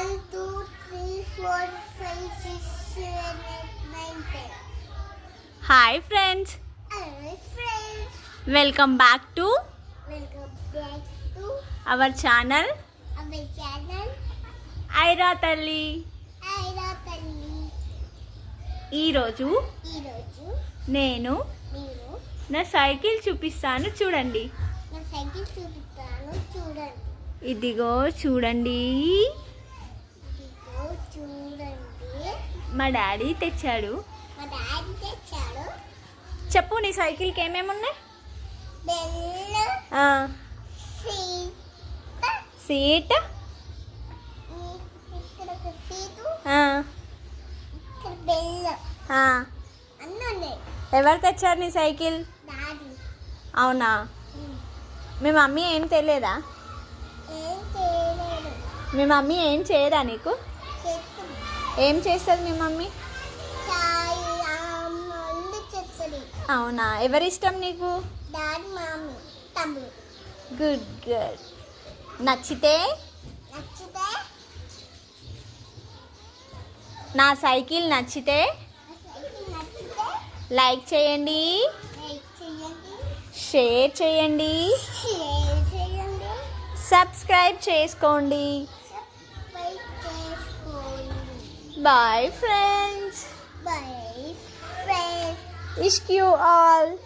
One two three four five six seven eight nine ten hi friends hello friends welcome back to welcome back to our channel our channel Aira తల్లి ఐరా తల్లి ఈరోజు ఈరోజు నేను మీరు నా cycle చూపిస్తాను చూడండి. నా సైకిల్ చూపిస్తాను చూడండి. ఇదిగో చూడండి ఇదిగో చూడండి మా డాడీ తెచ్చాడు. చెప్పు నీ సైకిల్కి ఏమేమి ఉన్నాయి? సీట్. ఎవరు తెచ్చారు నీ సైకిల్? అవునా? మీ మమ్మీ ఏం తెలియదా? మీ మమ్మీ ఏం చేయదా నీకు? ఏం చేస్తుంది మీ మమ్మీ? అవునా? ఎవరిష్టం నీకు? డాడీ మామీ తమ్ముడు. Good good. నచ్చితే? నచ్చితే? నా సైకిల్ నచ్చితే? లైక్ చేయండి. షేర్ చేయండి. సబ్స్క్రైబ్ చేసుకోండి. Bye, friends. Bye, friends. Wish you all.